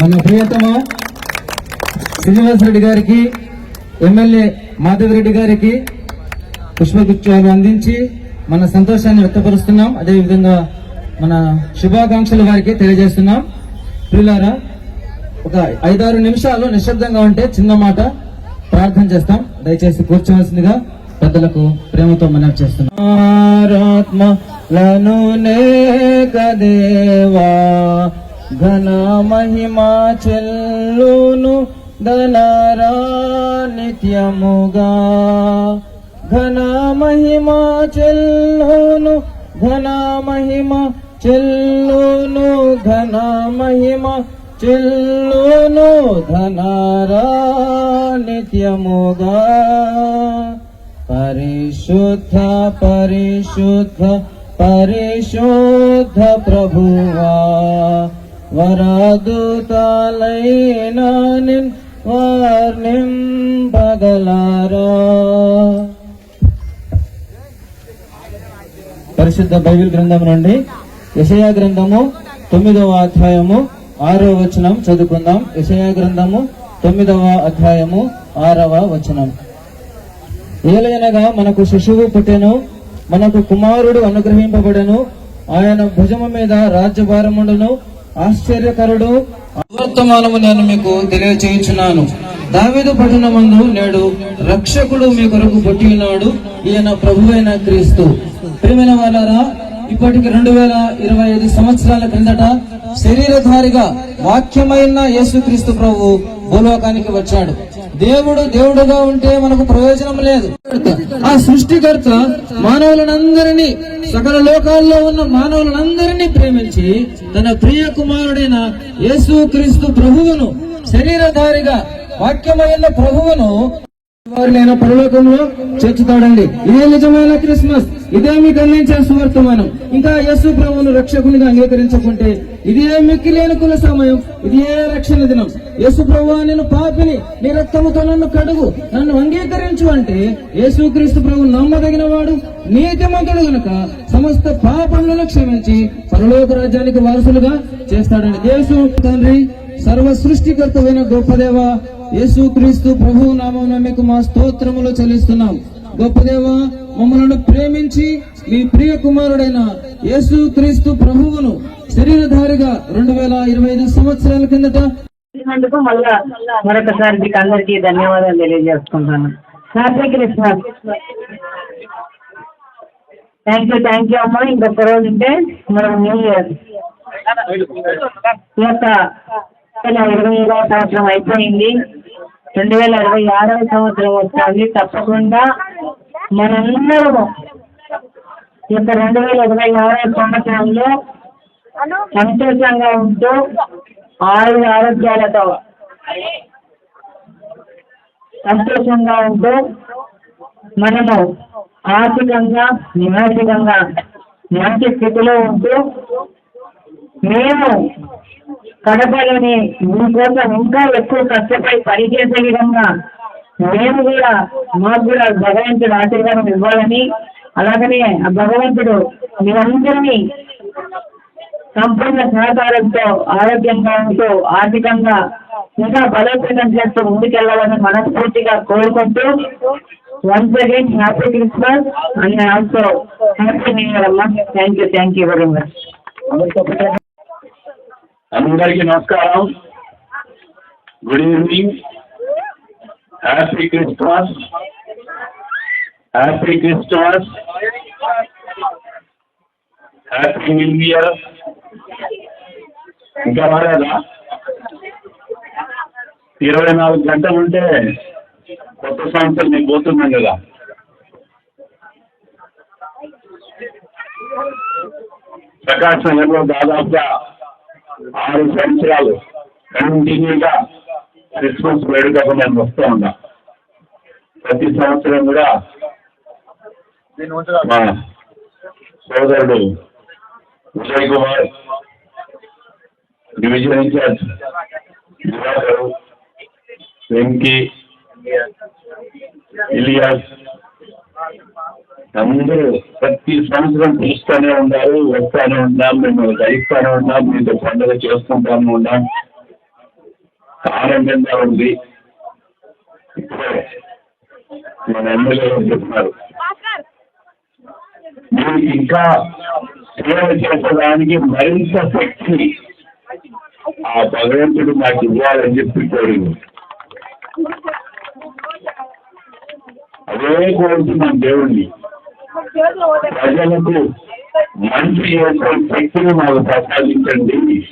మన ప్రియతమ శ్రీనివాసరెడ్డి గారికి ఎమ్మెల్యే మాధవిరెడ్డి గారికి పుష్పగుచ్చాలు అందించి మన సంతోషాన్ని వ్యక్తపరుస్తున్నాం. అదేవిధంగా మన శుభాకాంక్షలు వారికి తెలియజేస్తున్నాం. పిల్లారా ఒక ఐదారు నిమిషాలు నిశ్శబ్దంగా ఉంటే చిన్న మాట ప్రార్థన చేస్తాం. దయచేసి కూర్చోవలసిందిగా పెద్దలకు ప్రేమతో మనవి చేస్తున్నాను దేవా ఘన మహిమా చెల్లును ధనరా నిత్యముగా ఘన మహిమా చెల్లును ఘన మహిమ చెల్లును ఘన మహిమ చెల్లును ధనరా నిత్యముగా పరిశుద్ధ పరిశుద్ధ పరిశుద్ధ ప్రభువా. వరదూతాలైన నిన్ వర్ణింపగలారా పరిశుద్ధ బైబిల్ గ్రంథం నుండి యశయా గ్రంథము తొమ్మిదవ అధ్యాయము ఆరవ వచనం చదువుకుందాం. యశయా గ్రంథము తొమ్మిదవ అధ్యాయము ఆరవ వచనం. ఏలయనగా మనకు శిశువు పుట్టెను మనకు కుమారుడు అనుగ్రహింపబడెను ఆయన భుజము మీద రాజ్యభారముండును ఆశ్చర్యకరుడు. వర్తమానము నేను మీకు తెలియచేయుచున్నాను. దావీదు పట్టణమందు నేడు రక్షకుడు మీ కొరకు పుట్టి ఉన్నాడు ఈయన ప్రభువైన క్రీస్తు. ప్రేమైన వాళ్ళారా ఇప్పటికి రెండు వేల ఇరవై ఐదు సంవత్సరాల క్రిందట శరీరధారిగా వాక్యమైన యేసుక్రీస్తు ప్రభు భూలోకానికి వచ్చాడు. దేవుడు దేవుడుగా ఉంటే మనకు ప్రయోజనం లేదు. ఆ సృష్టికర్త మానవులనందరినీ సకల లోకాల్లో ఉన్న మానవులనందరినీ ప్రేమించి తన ప్రియ కుమారుడైన యేసు క్రీస్తు ప్రభువును శరీరధారిగా వాక్యమైన ప్రభువును వారు నేను పరలోకంలో చేర్చుతాడండి. ఇదే నిజమైన క్రిస్మస్. ఇదే మీకు అందించే సువర్తమానం. ఇంకా యేసు ప్రభువును రక్షకునిగా అంగీకరించకుంటే ఇదే మిక్కిలేని కుల సమయం. ఇదే రక్షణ దినం. యేసు ప్రభు నేను పాపిని నీ రక్తముతో నన్ను కడుగు నన్ను అంగీకరించు అంటే యేసుక్రీస్తు ప్రభు నమ్మదగిన వాడు నీతిమంతుడు గనుక సమస్త పాపములను క్షమించి పరలోక రాజ్యానికి వారసులుగా చేస్తాడండి యేసు తండ్రి సర్వ సృష్టికర్తమైన గొప్పదేవ యేసు క్రీస్తు ప్రభు నామం మీకు మా స్తోత్రములు చెల్లిస్తున్నాం. గొప్పదేవ మమ్మలను ప్రేమించి మీ ప్రియ కుమారుడైన యేసు క్రీస్తు ప్రభువును శరీరధారిగా రెండు వేల ఇరవై ఐదు సంవత్సరాల కిందట ఇచ్చినందుకు మళ్ళా మరొకసారి మీకు అందరికీ ధన్యవాదాలు తెలియజేసుకుంటాను happy Christmas thank you thank you అమ్మ. ఇంకొక రోజు ఉంటే మనం న్యూ ఇయర్ ఈ యొక్క ఇరవై ఐదవ సంవత్సరం అయిపోయింది. రెండు వేల ఇరవై ఆరవ సంవత్సరం వస్తుంది. తప్పకుండా మనందరము ఈ యొక్క రెండు వేల ఇరవై ఆరవ సంవత్సరంలో సంతోషంగా ఉంటూ ఆయుర ఆరోగ్యాలతో సంతోషంగా ఉంటూ మనము ఆర్థికంగా మానసికంగా మంచి స్థితిలో ఉంటూ మేము కడపలోని మీకోసం ఇంకా ఎక్కువ కష్టపడి పనిచేసే విధంగా మేము కూడా మాకు కూడా భగవంతుడు ఆశీర్వాదం ఇవ్వాలని అలాగనే ఆ భగవంతుడు మీరందరినీ సంపూర్ణ సహకారంతో ఆరోగ్యంగా ఉంటూ ఆర్థికంగా ఇంకా బలోపేతం చేస్తూ ముందుకెళ్ళాలని మనస్ఫూర్తిగా కోరుకుంటూ once again happy Christmas and also happy new year అమ్మా. Thank you thank you very much అందరికీ నమస్కారం. Good evening happy Christmas happy Christmas happy new year ఇంకా రాలేదా ఇరవై నాలుగు గంటలు ఉంటే కొత్త సంవత్సరం నేను పోతున్నాం కదా. ప్రకాశ్ నగర్లో దాదాపుగా ఆరు సంవత్సరాలు కంటిన్యూగా క్రిస్మస్ వేడుకకు నేను వస్తూ ఉన్నా. ప్రతి సంవత్సరం కూడా మా సోదరుడు విజయ్ కుమార్ డివిజన్ ఇన్ఛార్జ్ వెంకీ ఇలియాస్. అందరూ ప్రతి సంవత్సరం పిలుస్తూనే ఉన్నారు వస్తూనే ఉన్నాం మేము గడిస్తూనే ఉన్నాం మీతో పండుగ చేసుకుంటానే ఉన్నాం. ఆనందంగా ఉంది. మన ఎమ్మెల్యే చెప్తున్నారు మీరు ఇంకా సేవ చేసడానికి మరింత శక్తి ఆ భగవంతుడు నాకు ఇవ్వాలని చెప్పి కోరింది. అదే కోరుతున్నాం దేవుణ్ణి. ప్రజలకు మంచి శక్తిని మాకు ప్రసాదించండి.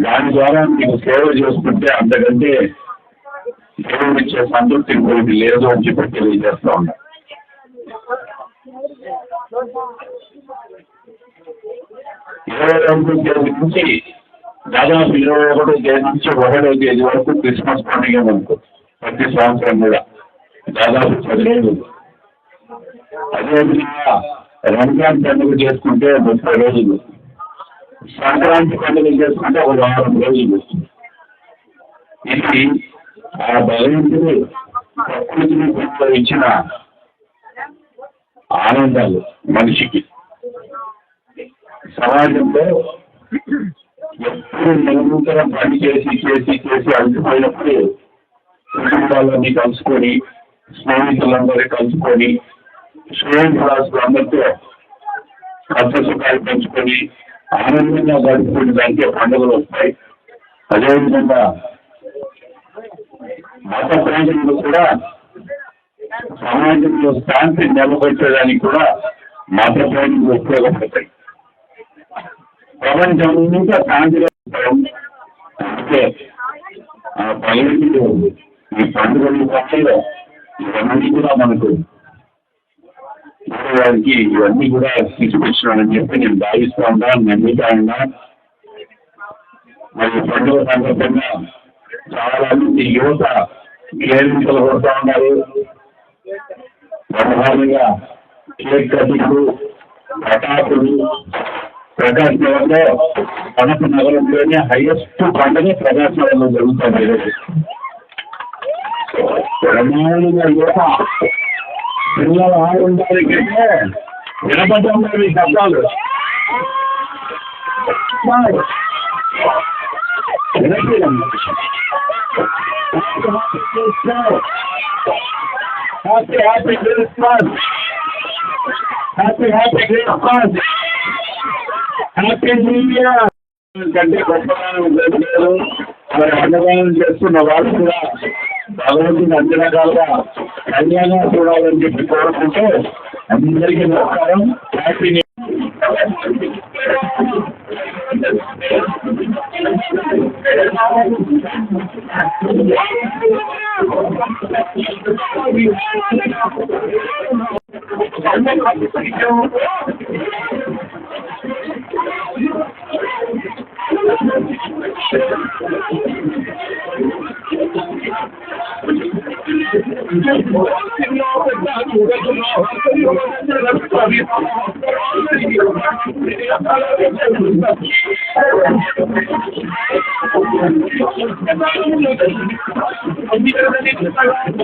దాని ద్వారా మీకు సేవ చేసుకుంటే అంతకంటే దేవుడు ఇచ్చే సంతృప్తి ఇంకోటి లేదు అని చెప్పి తెలియజేస్తా ఉన్నా. ఇరవై రెండు తేదీ నుంచి దాదాపు ఇరవై ఒకటో తేదీ నుంచి ఒకటో తేదీ వరకు క్రిస్మస్ పండుగ మనకు ప్రతి సంవత్సరం కూడా. దాదాపు పదిహేను అదేవిధంగా రంజాన్ పండుగ చేసుకుంటే ముప్పై రోజులు. సంక్రాంతి పండుగ చేసుకుంటే ఒక వారం రోజులు. ఇది ఆ భగవంతుడు ప్రకృతిని పట్ల ఇచ్చిన ఆనందాలు మనిషికి. సమాజంలో ఎప్పుడు నిరంతరం పని చేసి చేసి చేసి అలసిపోయినప్పుడు కుటుంబాలన్నీ కలుసుకొని స్నేహితులందరూ కలుసుకొని స్టూడెంట్ క్లాస్ అందరితో కష్ట సుఖాలు పంచుకొని ఆనందంగా గడుపుకునే దానికి పండుగలు వస్తాయి. అదేవిధంగా మత ప్రజలు కూడా సమాజంలో శాంతి నిలబెట్టడానికి కూడా మత ప్రజలు ఉపయోగపడతాయి. ప్రపంచం ఇంకా శాంతిగా ఉంటాం. అందుకే ఆ పల్లెలు ఈ పండుగలు పక్కలో ఇవన్నీ కూడా మనకు వారికి ఇవన్నీ కూడా తీసుకొచ్చినానని చెప్పి నేను భావిస్తా ఉన్నా నమ్మితా ఉన్నా మరి పండుగ సందర్భంగా చాలా మంది యువత కేరింతలు కొడతా ఉన్నారు బ్రహ్మాండంగా కేక్ కటింగ్ పటాకులు ప్రకాశ్ నగర్లో కనక నగరంలోనే హైయెస్ట్ పండుగ ప్రకాశ్ నగర్లో జరుగుతుంది ఈరోజు. బ్రహ్మాండంగా యువత పిల్లలు ఆడుండాలి కంటే వినపడటం లేదు ఈ శబ్దాలు వినట్లేదమ్మా. Happy happy Christmas happy happy Christmas happy new year. కంటే గొప్పదానం జరగలేదు అన్నదానం చేస్తున్న వాళ్ళు కూడా భగవంతుని అన్ని రకాలుగా కళ్యాణం చూడాలని చెప్పి కోరుకుంటూ అందరికీ నమస్కారం. Happy new I'm not going to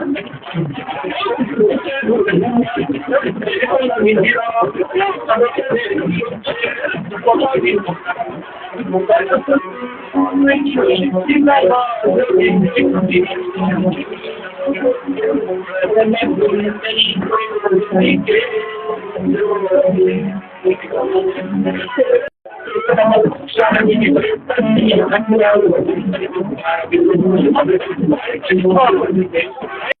嗯好的好的好的好的好的好的好的好的好的好的好的好的好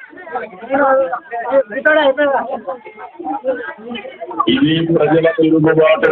ఇది ప్రజల తిరుగుబాటు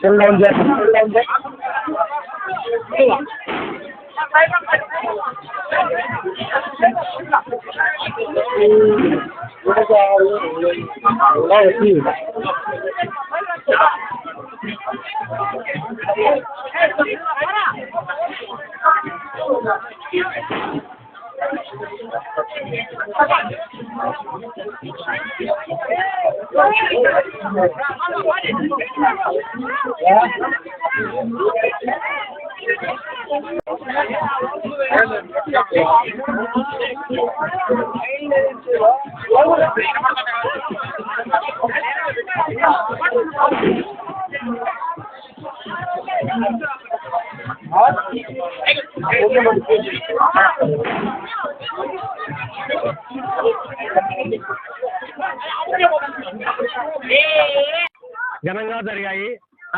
Sen lonca. Lonca. Thank you. ఈ ఘనంగా జరిగాయి.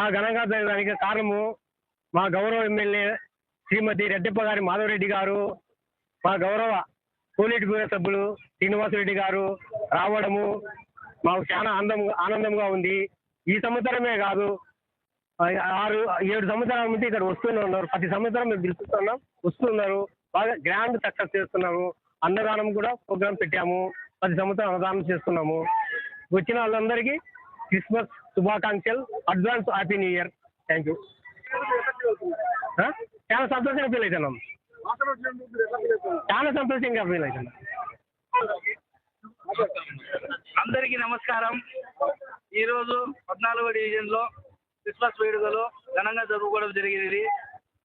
ఆ ఘనంగా జరగడానికి కారణము మా గౌరవ ఎమ్మెల్యే శ్రీమతి రెడ్డప్ప గారి మాధవరెడ్డి గారు మా గౌరవ పోలీట్ బ్యూరో సభ్యులు శ్రీనివాసరెడ్డి గారు రావడము మాకు చాలా ఆనందం ఆనందంగా ఉంది. ఈ సంవత్సరమే కాదు ఆరు ఏడు సంవత్సరాల నుంచి ఇక్కడ వస్తూనే ఉన్నారు. ప్రతి సంవత్సరం మేము పిలుస్తున్నాం వస్తున్నారు. బాగా గ్రాండ్ సక్సెస్ చేస్తున్నాము. అన్నదానం కూడా ప్రోగ్రామ్ పెట్టాము. పది సంవత్సరం అన్నదానం చేస్తున్నాము వచ్చిన వాళ్ళందరికీ క్రిస్మస్ శుభాకాంక్షలు. Advance happy new year. Thank you. చాలా సంతోషంగా ఫీల్ అవుతున్నాం. చాలా సంతోషంగా ఫీల్ అవుతున్నాం. అందరికీ నమస్కారం. ఈరోజు పద్నాలుగో డివిజన్లో క్రిస్మస్ వేడుకలు ఘనంగా జరుపుకోవడం జరిగింది.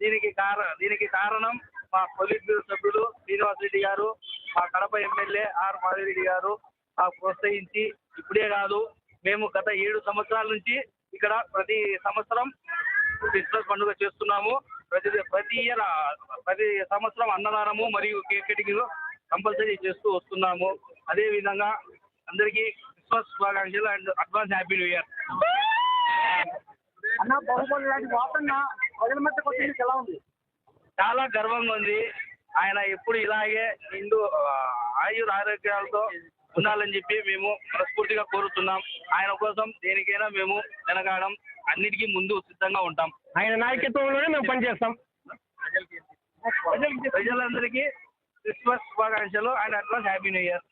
దీనికి కార దీనికి కారణం మా పోలీస్ బ్యూరో సభ్యుడు శ్రీనివాస్ రెడ్డి గారు మా కడప ఎమ్మెల్యే ఆర్ మాధవిరెడ్డి గారు మాకు ప్రోత్సహించి ఇప్పుడే కాదు మేము గత ఏడు సంవత్సరాల నుంచి ఇక్కడ ప్రతి సంవత్సరం క్రిస్మస్ పండుగ చేస్తున్నాము. ప్రతి ప్రతి ఇయర్ ప్రతి సంవత్సరం అన్నదానము మరియు కేక్ కటింగ్ కంపల్సరీ చేస్తూ వస్తున్నాము. అదే విధంగా అందరికీ క్రిస్మస్ శుభాకాంక్షలు and advance happy new year. చాలా గర్వంగా ఉంది. ఆయన ఎప్పుడు ఇలాగే నిండు ఆయుర ఆరోగ్యాలతో ఉండాలని చెప్పి మేము మనస్ఫూర్తిగా కోరుతున్నాం. ఆయన కోసం దేనికైనా మేము వెనకాడం అన్నిటికీ ముందు సిద్ధంగా ఉంటాం. ఆయన నాయకత్వంలోనే మేము పనిచేస్తాం. ప్రజలందరికీ క్రిస్మస్ శుభాకాంక్షలు. And advance happy new year.